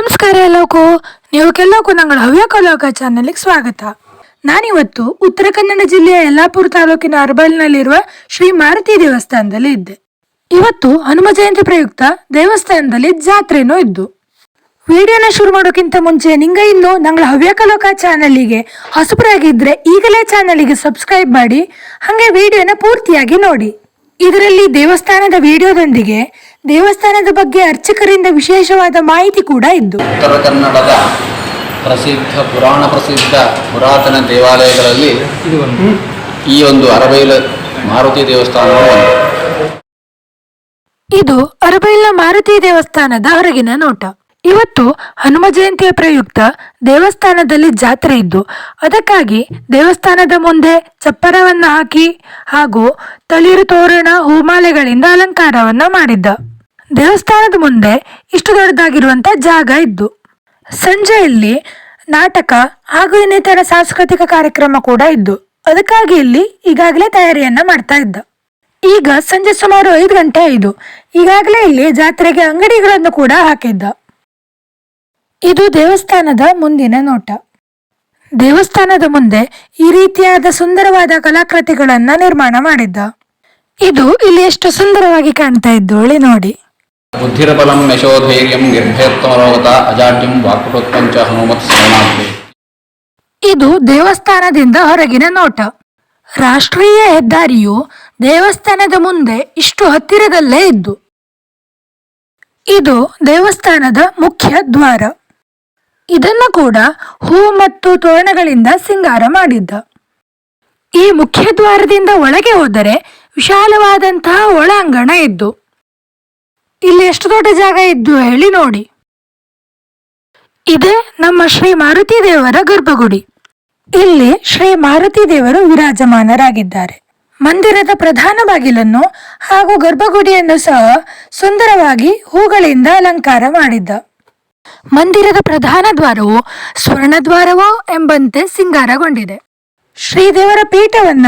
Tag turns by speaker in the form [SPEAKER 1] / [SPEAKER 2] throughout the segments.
[SPEAKER 1] ನಮಸ್ಕಾರ ಎಲ್ಲಕ್ಕೂ ನೀವು ಕೆಲವಕ್ಕೂ ನಂಗಳ ಹವ್ಯಕಲೋಕ ಚಾನಲ್ಗೆ ಸ್ವಾಗತ. ನಾನಿವತ್ತು ಉತ್ತರ ಕನ್ನಡ ಜಿಲ್ಲೆಯ ಯಲ್ಲಾಪುರ ತಾಲೂಕಿನ ಅರ್ಬಲ್ನಲ್ಲಿರುವ ಶ್ರೀ ಮಾರುತಿ ದೇವಸ್ಥಾನದಲ್ಲಿ ಇದ್ದೆ. ಇವತ್ತು ಹನುಮ ಜಯಂತಿ ಪ್ರಯುಕ್ತ ದೇವಸ್ಥಾನದಲ್ಲಿ ಜಾತ್ರೆನೂ ಇದ್ದು. ವಿಡಿಯೋನ ಶುರು ಮಾಡೋಕ್ಕಿಂತ ಮುಂಚೆ ನಿಂಗ ಇನ್ನು ನಂಗಳ ಹವ್ಯಕಲೋಕ ಚಾನಲಿಗೆ ಹೊಸಬರಾಗಿದ್ರೆ ಈಗಲೇ ಚಾನಲಿಗೆ ಸಬ್ಸ್ಕ್ರೈಬ್ ಮಾಡಿ, ಹಾಗೆ ವಿಡಿಯೋನ ಪೂರ್ತಿಯಾಗಿ ನೋಡಿ. ಇದರಲ್ಲಿ ದೇವಸ್ಥಾನದ ವಿಡಿಯೋದೊಂದಿಗೆ ದೇವಸ್ಥಾನದ ಬಗ್ಗೆ ಅರ್ಚಕರಿಂದ ವಿಶೇಷವಾದ ಮಾಹಿತಿ ಕೂಡ ಇದ್ದು
[SPEAKER 2] ಉತ್ತರ ಕನ್ನಡದ ಪ್ರಸಿದ್ಧ ಪುರಾಣ ಪ್ರಸಿದ್ಧ ಪುರಾತನ ದೇವಾಲಯಗಳಲ್ಲಿ ಈ ಒಂದು ಅರಬೈಲ ಮಾರುತಿ ದೇವಸ್ಥಾನ
[SPEAKER 1] ಇದು ಅರಬೈಲ ಮಾರುತಿ ದೇವಸ್ಥಾನದ ಹೊರಗಿನ ನೋಟ. ಇವತ್ತು ಹನುಮ ಜಯಂತಿಯ ಪ್ರಯುಕ್ತ ದೇವಸ್ಥಾನದಲ್ಲಿ ಜಾತ್ರೆ ಇದ್ದು ಅದಕ್ಕಾಗಿ ದೇವಸ್ಥಾನದ ಮುಂದೆ ಚಪ್ಪರವನ್ನು ಹಾಕಿ ಹಾಗೂ ತಳಿರು ತೋರಣ ಹೂಮಾಲೆಗಳಿಂದ ಅಲಂಕಾರವನ್ನು ಮಾಡಿದ್ದ. ದೇವಸ್ಥಾನದ ಮುಂದೆ ಇಷ್ಟು ದೊಡ್ಡದಾಗಿರುವಂಥ ಜಾಗ ಇದ್ದು, ಸಂಜೆಯಲ್ಲಿ ನಾಟಕ ಹಾಗೂ ಇನ್ನಿತರ ಸಾಂಸ್ಕೃತಿಕ ಕಾರ್ಯಕ್ರಮ ಕೂಡ ಇದ್ದು, ಅದಕ್ಕಾಗಿ ಇಲ್ಲಿ ಈಗಾಗಲೇ ತಯಾರಿಯನ್ನ ಮಾಡ್ತಾ ಇದ್ದ. ಈಗ ಸಂಜೆ ಸುಮಾರು ಐದು ಗಂಟೆ ಆಯಿತು ಈಗಾಗಲೇ ಇಲ್ಲಿ ಜಾತ್ರೆಗೆ ಅಂಗಡಿಗಳನ್ನು ಕೂಡ ಹಾಕಿದ್ದ. ಇದು ದೇವಸ್ಥಾನದ ಮುಂದಿನ ನೋಟ. ದೇವಸ್ಥಾನದ ಮುಂದೆ ಈ ರೀತಿಯಾದ ಸುಂದರವಾದ ಕಲಾಕೃತಿಗಳನ್ನು ನಿರ್ಮಾಣ ಮಾಡಿದ್ದ. ಇದು ಇಲ್ಲಿ ಎಷ್ಟು ಸುಂದರವಾಗಿ ಕಾಣ್ತಾ ಇದ್ದೋಳಿ ನೋಡಿ.
[SPEAKER 2] ಬುದ್ಧಿರಬಲಂ ಯಶೋಧೈರ್ಯಂ ನಿರ್ಭಯತ್ವರೋಗತ ಅಜಾಡ್ಯಂ ವಾಕುಟೋತ್ಪಂಚ ಹನುಮತ್ ಸೇನಾಗ್ನಿ
[SPEAKER 1] ಇದು ದೇವಸ್ಥಾನದಿಂದ ಹೊರಗಿನ ನೋಟ. ರಾಷ್ಟ್ರೀಯ ಹೆದ್ದಾರಿಯು ದೇವಸ್ಥಾನದ ಮುಂದೆ ಇಷ್ಟು ಹತ್ತಿರದಲ್ಲೇ ಇದ್ದು. ಇದು ದೇವಸ್ಥಾನದ ಮುಖ್ಯ ದ್ವಾರ. ಇದನ್ನು ಕೂಡ ಹೂ ಮತ್ತು ತೋರಣಗಳಿಂದ ಸಿಂಗಾರ ಮಾಡಿದ್ದ. ಈ ಮುಖ್ಯ ದ್ವಾರದಿಂದ ಒಳಗೆ ಹೋದರೆ ವಿಶಾಲವಾದಂತಹ ಒಳಾಂಗಣ ಇದ್ದು. ಇಲ್ಲಿ ಎಷ್ಟು ದೊಡ್ಡ ಜಾಗ ಇದ್ದು ಹೇಳಿ ನೋಡಿ. ಇದೇ ನಮ್ಮ ಶ್ರೀ ಮಾರುತಿ ದೇವರ ಗರ್ಭಗುಡಿ. ಇಲ್ಲಿ ಶ್ರೀ ಮಾರುತಿ ದೇವರು ವಿರಾಜಮಾನರಾಗಿದ್ದಾರೆ. ಮಂದಿರದ ಪ್ರಧಾನ ಬಾಗಿಲನ್ನು ಹಾಗೂ ಗರ್ಭಗುಡಿಯನ್ನು ಸಹ ಸುಂದರವಾಗಿ ಹೂಗಳಿಂದ ಅಲಂಕಾರ ಮಾಡಿದ್ದ. ಮಂದಿರದ ಪ್ರಧಾನ ದ್ವಾರವು ಸ್ವರ್ಣದ್ವಾರವೋ ಎಂಬಂತೆ ಸಿಂಗಾರಗೊಂಡಿದೆ. ಶ್ರೀದೇವರ ಪೀಠವನ್ನ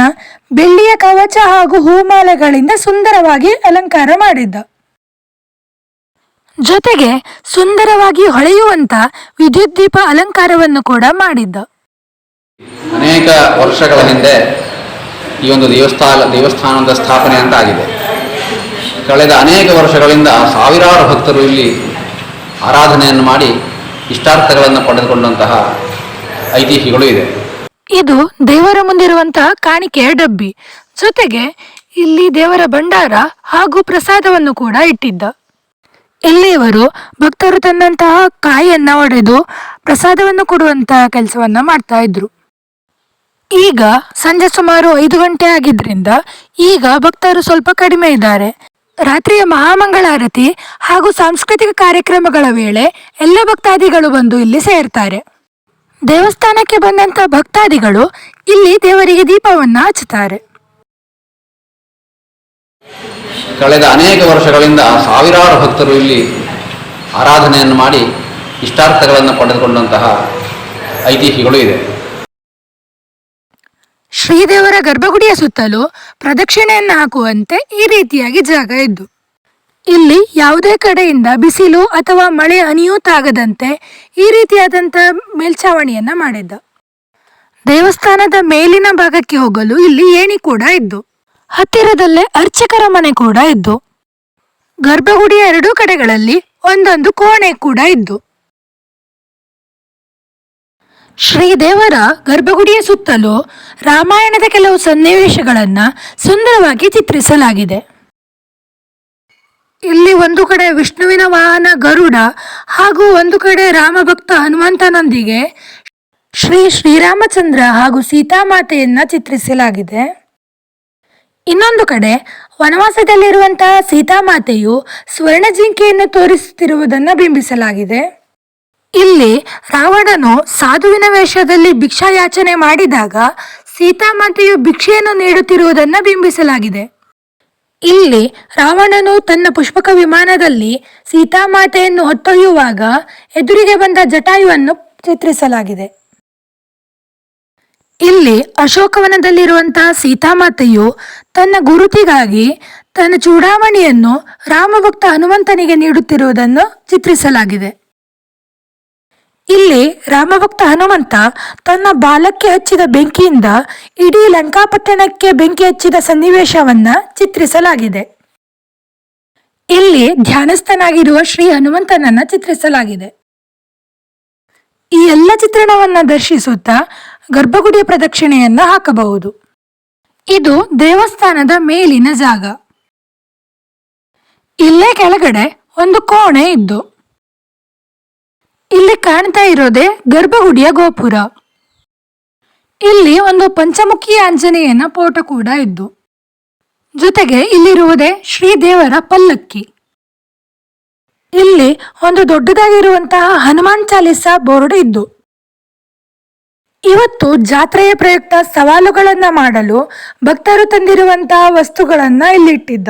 [SPEAKER 1] ಬೆಳ್ಳಿಯ ಕವಚ ಹಾಗೂ ಹೂಮಾಲೆಗಳಿಂದ ಸುಂದರವಾಗಿ ಅಲಂಕಾರ ಮಾಡಿದ್ದ. ಜೊತೆಗೆ ಸುಂದರವಾಗಿ ಹೊಳೆಯುವಂತ ವಿದ್ಯುತ್ ದೀಪ ಅಲಂಕಾರವನ್ನು ಕೂಡ ಮಾಡಿದ್ದ.
[SPEAKER 2] ಅನೇಕ ವರ್ಷಗಳ ಹಿಂದೆ ಈ ಒಂದು ದೇವಸ್ಥಾನ ದೇವಸ್ಥಾನದ ಸ್ಥಾಪನೆ ಅಂತ ಆಗಿದೆ ಕಳೆದ ಅನೇಕ ವರ್ಷಗಳಿಂದ ಸಾವಿರಾರು ಭಕ್ತರು ಇಲ್ಲಿ ಆರಾಧನೆಯನ್ನು ಮಾಡಿ ಇಷ್ಟಾರ್ಥಗಳನ್ನು ಪಡೆದುಕೊಂಡಂತಹ ಐತಿಹ್ಯಗಳು ಇದೆ.
[SPEAKER 1] ಇದು ದೇವರ ಮುಂದಿರುವಂತಹ ಕಾಣಿಕೆಯ ಡಬ್ಬಿ. ಜೊತೆಗೆ ಇಲ್ಲಿ ದೇವರ ಭಂಡಾರ ಹಾಗೂ ಪ್ರಸಾದವನ್ನು ಕೂಡ ಇಟ್ಟಿದ್ದ. ಇಲ್ಲಿಯವರು ಭಕ್ತರು ತಂದಂತಹ ಕಾಯಿಯನ್ನ ಒಡೆದು ಪ್ರಸಾದವನ್ನು ಕೊಡುವಂತಹ ಕೆಲಸವನ್ನ ಮಾಡ್ತಾ ಇದ್ರು. ಈಗ ಸಂಜೆ ಸುಮಾರು ಐದು ಗಂಟೆ ಆಗಿದ್ರಿಂದ ಈಗ ಭಕ್ತರು ಸ್ವಲ್ಪ ಕಡಿಮೆ ಇದ್ದಾರೆ. ರಾತ್ರಿಯ ಮಹಾಮಂಗಳಾರತಿ ಹಾಗೂ ಸಾಂಸ್ಕೃತಿಕ ಕಾರ್ಯಕ್ರಮಗಳ ವೇಳೆ ಎಲ್ಲ ಭಕ್ತಾದಿಗಳು ಬಂದು ಇಲ್ಲಿ ಸೇರ್ತಾರೆ. ದೇವಸ್ಥಾನಕ್ಕೆ ಬಂದಂತ ಭಕ್ತಾದಿಗಳು ಇಲ್ಲಿ ದೇವರಿಗೆ ದೀಪವನ್ನು ಹಚ್ಚುತ್ತಾರೆ.
[SPEAKER 2] ಕಳೆದ ಅನೇಕ ವರ್ಷಗಳಿಂದ ಸಾವಿರಾರು ಭಕ್ತರು ಇಲ್ಲಿ ಆರಾಧನೆಯನ್ನು ಮಾಡಿ ಇಷ್ಟಾರ್ಥಗಳನ್ನು ಪಡೆದುಕೊಂಡಂತಹ ಐತಿಹ್ಯಗಳು ಇದೆ.
[SPEAKER 1] ಶ್ರೀದೇವರ ಗರ್ಭಗುಡಿಯ ಸುತ್ತಲೂ ಪ್ರದಕ್ಷಿಣೆಯನ್ನು ಹಾಕುವಂತೆ ಈ ರೀತಿಯಾಗಿ ಜಾಗ ಇದ್ದು, ಇಲ್ಲಿ ಯಾವುದೇ ಕಡೆಯಿಂದ ಬಿಸಿಲು ಅಥವಾ ಮಳೆ ಅನಿಯೂತಾಗದಂತೆ ಈ ರೀತಿಯಾದಂಥ ಮೇಲ್ಛಾವಣಿಯನ್ನ ಮಾಡಿದ್ದ. ದೇವಸ್ಥಾನದ ಮೇಲಿನ ಭಾಗಕ್ಕೆ ಹೋಗಲು ಇಲ್ಲಿ ಏಣಿ ಕೂಡ ಇದ್ದು ಹತ್ತಿರದಲ್ಲೇ ಅರ್ಚಕರ ಮನೆ ಕೂಡ ಇದ್ದು, ಗರ್ಭಗುಡಿಯ ಎರಡೂ ಕಡೆಗಳಲ್ಲಿ ಒಂದೊಂದು ಕೋಣೆ ಕೂಡ ಇದ್ದು. ಶ್ರೀದೇವರ ಗರ್ಭಗುಡಿಯ ಸುತ್ತಲೂ ರಾಮಾಯಣದ ಕೆಲವು ಸನ್ನಿವೇಶಗಳನ್ನು ಸುಂದರವಾಗಿ ಚಿತ್ರಿಸಲಾಗಿದೆ. ಇಲ್ಲಿ ಒಂದು ಕಡೆ ವಿಷ್ಣುವಿನ ವಾಹನ ಗರುಡ ಹಾಗೂ ಒಂದು ಕಡೆ ರಾಮಭಕ್ತ ಹನುಮಂತನೊಂದಿಗೆ ಶ್ರೀ ಶ್ರೀರಾಮಚಂದ್ರ ಹಾಗೂ ಸೀತಾಮಾತೆಯನ್ನ ಚಿತ್ರಿಸಲಾಗಿದೆ. ಇನ್ನೊಂದು ಕಡೆ, ವನವಾಸದಲ್ಲಿರುವಂತಹ ಸೀತಾಮಾತೆಯು ಸ್ವರ್ಣ ಜಿಂಕೆಯನ್ನು ತೋರಿಸುತ್ತಿರುವುದನ್ನು ಬಿಂಬಿಸಲಾಗಿದೆ. ಇಲ್ಲಿ ರಾವಣನು ಸಾಧುವಿನ ವೇಷದಲ್ಲಿ ಭಿಕ್ಷಾಯಾಚನೆ ಮಾಡಿದಾಗ ಸೀತಾಮಾತೆಯು ಭಿಕ್ಷೆಯನ್ನು ನೀಡುತ್ತಿರುವುದನ್ನು ಬಿಂಬಿಸಲಾಗಿದೆ. ಇಲ್ಲಿ ರಾವಣನು ತನ್ನ ಪುಷ್ಪಕ ವಿಮಾನದಲ್ಲಿ ಸೀತಾಮಾತೆಯನ್ನು ಹೊತ್ತೊಯ್ಯುವಾಗ ಎದುರಿಗೆ ಬಂದ ಜಟಾಯುವನ್ನು ಚಿತ್ರಿಸಲಾಗಿದೆ. ಇಲ್ಲಿ ಅಶೋಕವನದಲ್ಲಿರುವಂತಹ ಸೀತಾಮಾತೆಯು ತನ್ನ ಗುರುತಿಗಾಗಿ ತನ್ನ ಚೂಡಾಮಣಿಯನ್ನು ರಾಮಭಕ್ತ ಹನುಮಂತನಿಗೆ ನೀಡುತ್ತಿರುವುದನ್ನು ಚಿತ್ರಿಸಲಾಗಿದೆ. ಇಲ್ಲಿ ರಾಮಭಕ್ತ ಹನುಮಂತ ತನ್ನ ಬಾಲಕ್ಕೆ ಹಚ್ಚಿದ ಬೆಂಕಿಯಿಂದ ಇಡೀ ಲಂಕಾಪಟ್ಟಣಕ್ಕೆ ಬೆಂಕಿ ಹಚ್ಚಿದ ಸನ್ನಿವೇಶವನ್ನ ಚಿತ್ರಿಸಲಾಗಿದೆ. ಇಲ್ಲಿ ಧ್ಯಾನಸ್ಥನಾಗಿರುವ ಶ್ರೀ ಹನುಮಂತನನ್ನ ಚಿತ್ರಿಸಲಾಗಿದೆ. ಈ ಎಲ್ಲ ಚಿತ್ರಣವನ್ನ ದರ್ಶಿಸುತ್ತಾ ಗರ್ಭಗುಡಿಯ ಪ್ರದಕ್ಷಿಣೆಯನ್ನ ಹಾಕಬಹುದು. ಇದು ದೇವಸ್ಥಾನದ ಮೇಲಿನ ಜಾಗ. ಇಲ್ಲೇ ಕೆಳಗಡೆ ಒಂದು ಕೋಣೆ ಇದ್ದು, ಇಲ್ಲಿ ಕಾಣ್ತಾ ಇರೋದೇ ಗರ್ಭಗುಡಿಯ ಗೋಪುರ. ಇಲ್ಲಿ ಒಂದು ಪಂಚಮುಖಿ ಆಂಜನೇಯನ ಪೋಟ ಕೂಡ ಇದ್ದು, ಜೊತೆಗೆ ಇಲ್ಲಿರುವುದೇ ಶ್ರೀದೇವರ ಪಲ್ಲಕ್ಕಿ. ಇಲ್ಲಿ ಒಂದು ದೊಡ್ಡದಾಗಿರುವಂತಹ ಹನುಮಾನ್ ಚಾಲಿಸ ಬೋರ್ಡ್ ಇದ್ದು ಇವತ್ತು ಜಾತ್ರೆಯ ಪ್ರಯುಕ್ತ ಸವಾಲುಗಳನ್ನ ಮಾಡಲು ಭಕ್ತರು ತಂದಿರುವಂತಹ ವಸ್ತುಗಳನ್ನ ಇಲ್ಲಿಟ್ಟಿದ್ದ.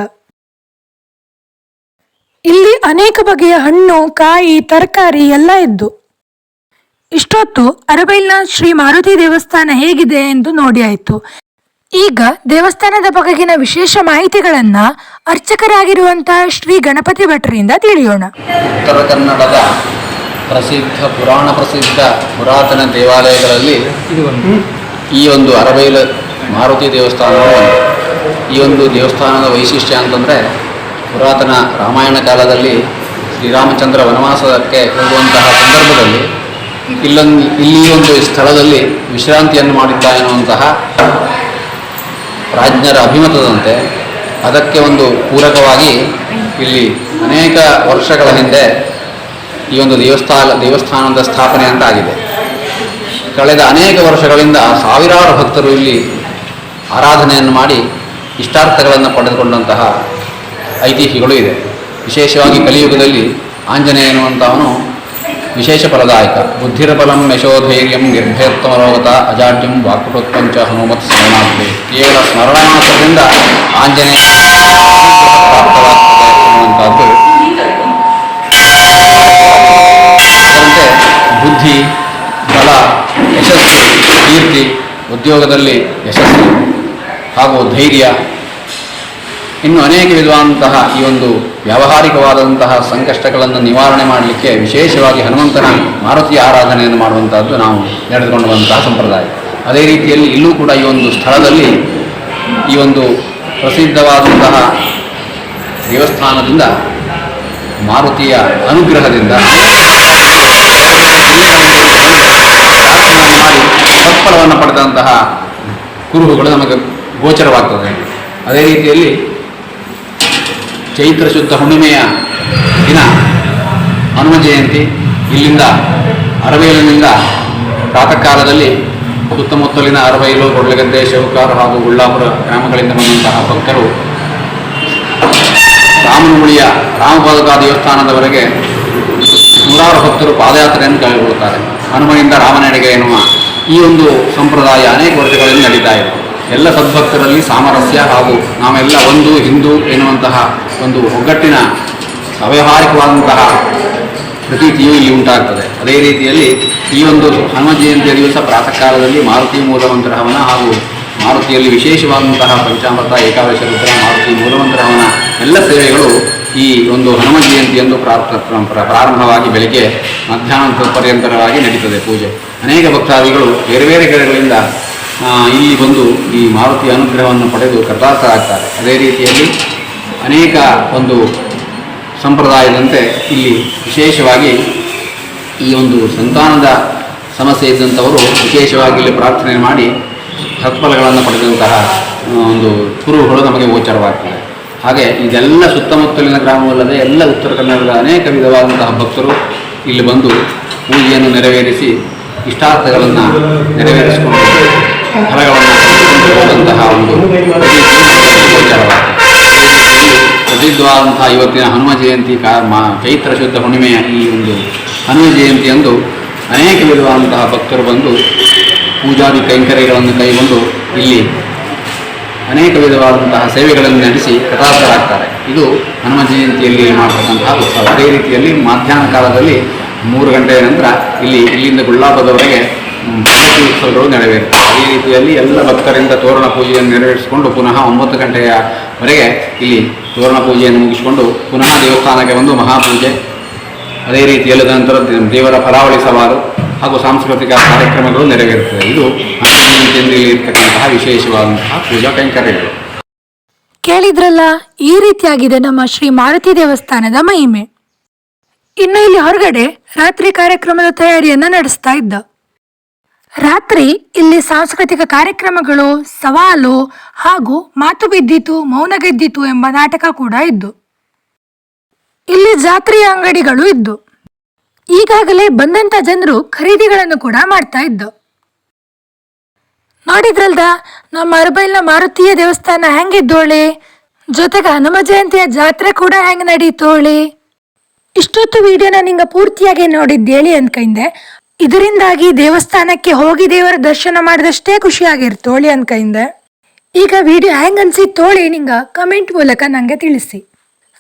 [SPEAKER 1] ಇಲ್ಲಿ ಅನೇಕ ಬಗೆಯ ಹಣ್ಣು, ಕಾಯಿ, ತರಕಾರಿ ಎಲ್ಲ ಇದ್ದು. ಇಷ್ಟೊತ್ತು ಅರಬೈಲ್ನ ಶ್ರೀ ಮಾರುತಿ ದೇವಸ್ಥಾನ ಹೇಗಿದೆ ಎಂದು ನೋಡಿ ಆಯಿತು. ಈಗ ದೇವಸ್ಥಾನದ ಬಗೆಗಿನ ವಿಶೇಷ ಮಾಹಿತಿಗಳನ್ನ ಅರ್ಚಕರಾಗಿರುವಂತಹ ಶ್ರೀ ಗಣಪತಿ ಭಟ್ರಿಂದ ತಿಳಿಯೋಣ.
[SPEAKER 2] ಉತ್ತರ ಕನ್ನಡದ ಪ್ರಸಿದ್ಧ, ಪುರಾಣ ಪ್ರಸಿದ್ಧ ಪುರಾತನ ದೇವಾಲಯಗಳಲ್ಲಿ ಈ ಒಂದು ಅರಬೈಲು ಮಾರುತಿ ದೇವಸ್ಥಾನ ಈ ಒಂದು ದೇವಸ್ಥಾನದ ವೈಶಿಷ್ಟ್ಯ ಅಂತಂದರೆ ಪುರಾತನ ರಾಮಾಯಣ ಕಾಲದಲ್ಲಿ ಶ್ರೀರಾಮಚಂದ್ರ ವನವಾಸಕ್ಕೆ ಹೋಗುವಂತಹ ಸಂದರ್ಭದಲ್ಲಿ ಇಲ್ಲೊಂದು ಇಲ್ಲಿ ಒಂದು ಸ್ಥಳದಲ್ಲಿ ವಿಶ್ರಾಂತಿಯನ್ನು ಮಾಡಿದ್ದ ಎನ್ನುವಂತಹ ಪ್ರಾಜ್ಞರ ಅಭಿಮತದಂತೆ ಅದಕ್ಕೆ ಒಂದು ಪೂರಕವಾಗಿ ಇಲ್ಲಿ ಅನೇಕ ವರ್ಷಗಳ ಹಿಂದೆ ಈ ಒಂದು ದೇವಸ್ಥಾನ, ದೇವಸ್ಥಾನದ ಸ್ಥಾಪನೆ ಅಂತ ಆಗಿದೆ ಕಳೆದ ಅನೇಕ ವರ್ಷಗಳಿಂದ ಸಾವಿರಾರು ಭಕ್ತರು ಇಲ್ಲಿ ಆರಾಧನೆಯನ್ನು ಮಾಡಿ ಇಷ್ಟಾರ್ಥಗಳನ್ನು ಪಡೆದುಕೊಂಡಂತಹ ಐತಿಹ್ಯಗಳು ಇದೆ. ವಿಶೇಷವಾಗಿ ಕಲಿಯುಗದಲ್ಲಿ ಆಂಜನೇಯ ಎನ್ನುವಂಥವನು ವಿಶೇಷ ಫಲದಾಯಕ ಬುದ್ಧಿರಬಲಂ ಯಶೋಧೈರ್ಯಂ ನಿರ್ಭಯತ್ವರೋಗತ ಅಜಾಡ್ಯಂ ವಾಕ್ಪಟೋತ್ಪಂಚ ಹನುಮತ್ ಸ್ಮರಣಾಗ್ರೆ ಕೇವಲ ಸ್ಮರಣ ಮಾತ್ರದಿಂದ ಆಂಜನೇಯ ಪ್ರಾಪ್ತವಾಗ್ತದೆ ಎನ್ನುವಂಥದ್ದು ಬುದ್ಧಿ, ಬಲ, ಯಶಸ್ಸು, ಕೀರ್ತಿ, ಉದ್ಯೋಗದಲ್ಲಿ ಯಶಸ್ಸು ಹಾಗೂ ಧೈರ್ಯ. ಇನ್ನು ಅನೇಕ ವಿಧವಾದಂತಹ ಈ ಒಂದು ವ್ಯಾವಹಾರಿಕವಾದಂತಹ ಸಂಕಷ್ಟಗಳನ್ನು ನಿವಾರಣೆ ಮಾಡಲಿಕ್ಕೆ ವಿಶೇಷವಾಗಿ ಹನುಮಂತನ ಮಾರುತಿಯ ಆರಾಧನೆಯನ್ನು ಮಾಡುವಂತಹದ್ದು ನಾವು ನಡೆದುಕೊಂಡುವಂತಹ ಸಂಪ್ರದಾಯ. ಅದೇ ರೀತಿಯಲ್ಲಿ ಇಲ್ಲೂ ಕೂಡ ಈ ಒಂದು ಸ್ಥಳದಲ್ಲಿ ಈ ಒಂದು ಪ್ರಸಿದ್ಧವಾದಂತಹ ದೇವಸ್ಥಾನದಿಂದ ಮಾರುತಿಯ ಅನುಗ್ರಹದಿಂದ ಪ್ರಾರ್ಥನೆಯನ್ನು ಮಾಡಿ ಸತ್ಫಲವನ್ನು ಪಡೆದಂತಹ ಕುರುಹುಗಳು ನಮಗೆ ಗೋಚರವಾಗ್ತದೆ. ಅದೇ ರೀತಿಯಲ್ಲಿ ಚೈತ್ರ ಶುದ್ಧ ಹುಣ್ಣಿಮೆಯ ದಿನ ಹನುಮ ಜಯಂತಿ. ಇಲ್ಲಿಂದ ಅರವೇಲಿನಿಂದ ಪ್ರಾತಃ ಕಾಲದಲ್ಲಿ ಸುತ್ತಮುತ್ತಲಿನ ಅರವೈಲು ಗೊಡ್ಲಗದ್ದೆ ಶಿವಕಾರು ಹಾಗೂ ಉಳ್ಳಾಪುರ ಗ್ರಾಮಗಳಿಂದ ಬಂದಂತಹ ಭಕ್ತರು ರಾಮನಗುಳಿಯ ರಾಮಪಾದುಕ ದೇವಸ್ಥಾನದವರೆಗೆ ನೂರಾರು ಭಕ್ತರು ಪಾದಯಾತ್ರೆಯನ್ನು ಕೈಗೊಳ್ಳುತ್ತಾರೆ ಹನುಮನಿಂದ ರಾಮನೆಡೆಗೆ ಎನ್ನುವ ಈ ಒಂದು ಸಂಪ್ರದಾಯ ಅನೇಕ ವರ್ಷಗಳಲ್ಲಿ ನಡೀತಾ ಇದೆ. ಎಲ್ಲ ಸದ್ಭಕ್ತರಲ್ಲಿ ಸಾಮರಸ್ಯ ಹಾಗೂ ನಾವೆಲ್ಲ ಒಂದು ಹಿಂದೂ ಎನ್ನುವಂತಹ ಒಂದು ಒಗ್ಗಟ್ಟಿನ ಅವ್ಯವಹಾರಿಕವಾದಂತಹ ಪ್ರತೀತಿಯು ಇಲ್ಲಿ ಉಂಟಾಗ್ತದೆ. ಅದೇ ರೀತಿಯಲ್ಲಿ ಈ ಒಂದು ಹನುಮ ಜಯಂತಿಯ ದಿವಸ ಪ್ರಾತಃ ಕಾಲದಲ್ಲಿ ಮಾರುತಿ ಮೂಲಮಂತ್ರ ಹವನ ಹಾಗೂ ಮಾರುತಿಯಲ್ಲಿ ವಿಶೇಷವಾದಂತಹ ಪಂಚಾಮೃತ, ಏಕಾದಶ ರುದ್ರ, ಮಾರುತಿ ಮೂಲಮಂತ್ರ ಹವನ ಎಲ್ಲ ಸೇವೆಗಳು ಈ ಒಂದು ಹನುಮ ಜಯಂತಿಯಂದು ಪ್ರಾರಂಭವಾಗಿ ಬೆಳಿಗ್ಗೆ ಮಧ್ಯಾಹ್ನ ಪರ್ಯಂತರವಾಗಿ ನಡೀತದೆ ಪೂಜೆ. ಅನೇಕ ಭಕ್ತಾದಿಗಳು ಬೇರೆ ಬೇರೆ ಕಡೆಗಳಿಂದ ಇಲ್ಲಿ ಬಂದು ಈ ಮಾರುತಿ ಅನುಗ್ರಹವನ್ನು ಪಡೆದು ಕೃತಾರ್ಥರಾಗ್ತಾರೆ ಅದೇ ರೀತಿಯಲ್ಲಿ ಅನೇಕ ಒಂದು ಸಂಪ್ರದಾಯದಂತೆ ಇಲ್ಲಿ ವಿಶೇಷವಾಗಿ ಈ ಒಂದು ಸಂತಾನದ ಸಮಸ್ಯೆ ಇದ್ದಂಥವರು ವಿಶೇಷವಾಗಿ ಇಲ್ಲಿ ಪ್ರಾರ್ಥನೆ ಮಾಡಿ ಸತ್ಫಲಗಳನ್ನು ಪಡೆದಂತಹ ಒಂದು ಕುರುಹುಗಳು ನಮಗೆ ಗೋಚರವಾಗ್ತದೆ. ಹಾಗೆ ಇದೆಲ್ಲ ಸುತ್ತಮುತ್ತಲಿನ ಗ್ರಾಮವಲ್ಲದೆ ಎಲ್ಲ ಉತ್ತರ ಕನ್ನಡದ ಅನೇಕ ವಿಧವಾದಂತಹ ಭಕ್ತರು ಇಲ್ಲಿ ಬಂದು ಪೂಜೆಯನ್ನು ನೆರವೇರಿಸಿ ಇಷ್ಟಾರ್ಥಗಳನ್ನು ನೆರವೇರಿಸಿಕೊಂಡು ಫಲಗಳನ್ನು ಒಂದು ಪ್ರಸಿದ್ಧವಾದಂತಹ ಇವತ್ತಿನ ಹನುಮ ಜಯಂತಿ ಕಾ ಮಾ ಚೈತ್ರ ಶುದ್ಧ ಹುಣ್ಣಿಮೆಯ ಈ ಒಂದು ಹನುಮ ಜಯಂತಿಯಂದು ಅನೇಕ ವಿಧವಾದಂತಹ ಭಕ್ತರು ಬಂದು ಪೂಜಾದಿ ಕೈಂಕರ್ಯಗಳನ್ನು ಕೈಗೊಂಡು ಇಲ್ಲಿ ಅನೇಕ ವಿಧವಾದಂತಹ ಸೇವೆಗಳನ್ನು ನಡೆಸಿ ಕೃತಾರ್ಥರಾಗ್ತಾರೆ ಇದು ಹನುಮ ಜಯಂತಿಯಲ್ಲಿ ಮಾಡತಕ್ಕಂತಹ ಉತ್ಸವ. ಅದೇ ರೀತಿಯಲ್ಲಿ ಮಧ್ಯಾಹ್ನ ಕಾಲದಲ್ಲಿ ಮೂರು ಗಂಟೆಯ ನಂತರ ಇಲ್ಲಿ ಇಲ್ಲಿಂದ ಗುಳ್ಳಾಪದವರೆಗೆ ಭಾರತೀಯ ಉತ್ಸವಗಳು ನೆರವೇರುತ್ತವೆ. ಅದೇ ರೀತಿಯಲ್ಲಿ ಎಲ್ಲ ಭಕ್ತರಿಂದ ತೋರಣ ಪೂಜೆಯನ್ನು ನೆರವೇರಿಸಿಕೊಂಡು ಪುನಃ ಒಂಬತ್ತು ಗಂಟೆಯವರೆಗೆ ಇಲ್ಲಿ ತೋರಣ ಪೂಜೆಯನ್ನು ಮುಗಿಸಿಕೊಂಡು ಪುನಃ ದೇವಸ್ಥಾನಕ್ಕೆ ಬಂದು ಮಹಾಪೂಜೆ ಅದೇ ರೀತಿಯಲ್ಲಿ ನಂತರ ದೇವರ ಫಲಾವಳಿ ಸವಾಲು. ಹಾಗೂ ಸಾಂಸ್ಕೃತಿಕ ಕಾರ್ಯಕ್ರಮಗಳು ನೆರವೇರುತ್ತವೆ. ಇದು ಇರ್ತಕ್ಕಂತಹ ವಿಶೇಷವಾದಂತಹ ಪೂಜಾ ಕೈಂಕರ್ಯಗಳು.
[SPEAKER 1] ಕೇಳಿದ್ರಲ್ಲ, ಈ ರೀತಿಯಾಗಿದೆ ನಮ್ಮ ಶ್ರೀ ಮಾರುತಿ ದೇವಸ್ಥಾನದ ಮಹಿಮೆ. ಇನ್ನು ಇಲ್ಲಿ ಹೊರಗಡೆ ರಾತ್ರಿ ಕಾರ್ಯಕ್ರಮದ ತಯಾರಿಯನ್ನ ನಡೆಸ್ತಾ ಇದ್ದ. ರಾತ್ರಿ ಇಲ್ಲಿ ಸಾಂಸ್ಕೃತಿಕ ಕಾರ್ಯಕ್ರಮಗಳು, ಸವಾಲು ಹಾಗೂ ಮಾತು ಬಿದ್ದಿತು, ಮೌನ ಗೆದ್ದಿತು ಎಂಬ ನಾಟಕ ಕೂಡ ಇದ್ದು. ಇಲ್ಲಿ ಜಾತ್ರೆಯ ಅಂಗಡಿಗಳು ಇದ್ದು. ಈಗಾಗಲೇ ಬಂದಂತ ಜನರು ಖರೀದಿಗಳನ್ನು ಕೂಡ ಮಾಡ್ತಾ ಇದ್ದು. ನೋಡಿದ್ರಲ್ದ, ನಮ್ಮ ಅರಬೈಲ್ನ ಮಾರುತಿಯ ದೇವಸ್ಥಾನ ಹೆಂಗಿದ್ದೋಳಿ ಜೊತೆಗೆ ಹನುಮ ಜಯಂತಿಯ ಜಾತ್ರೆ ಕೂಡ ಹೆಂಗ್ ನಡೀತೋಳಿ ಇಷ್ಟೊತ್ತು ವಿಡಿಯೋನ ನಿಂಗೆ ಪೂರ್ತಿಯಾಗಿ ನೋಡಿದ್ದೇಳಿ ಅನ್ಕೈಂದೆ. ಇದರಿಂದಾಗಿ ದೇವಸ್ಥಾನಕ್ಕೆ ಹೋಗಿ ದೇವರ ದರ್ಶನ ಮಾಡಿದಷ್ಟೇ ಖುಷಿಯಾಗಿರ್ತೋಳಿ ಅನ್ಕೈಂದೆ. ಈಗ ವಿಡಿಯೋ ಹೆಂಗ್ ಅನ್ಸಿತ್ತೋಳಿ ನಿಂಗ ಕಮೆಂಟ್ ಮೂಲಕ ನನಗೆ ತಿಳಿಸಿ.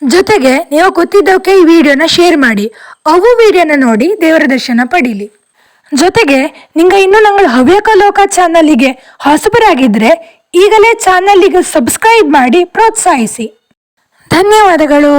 [SPEAKER 1] ಜೊತೆಗೆ ನೀವು ಗೊತ್ತಿದ್ದವಕ್ಕೆ ಈ ವಿಡಿಯೋನ ಶೇರ್ ಮಾಡಿ, ಅವು ವಿಡಿಯೋನ ನೋಡಿ ದೇವರ ದರ್ಶನ ಪಡೀಲಿ. ಜೊತೆಗೆ ನಿಮಗೆ ಇನ್ನೂ ನಂಗಳ ಹವ್ಯಕ ಲೋಕ ಚಾನಲಿಗೆ ಹೊಸಬರಾಗಿದ್ರೆ ಈಗಲೇ ಚಾನಲಿಗೆ ಸಬ್ಸ್ಕ್ರೈಬ್ ಮಾಡಿ ಪ್ರೋತ್ಸಾಹಿಸಿ. ಧನ್ಯವಾದಗಳು.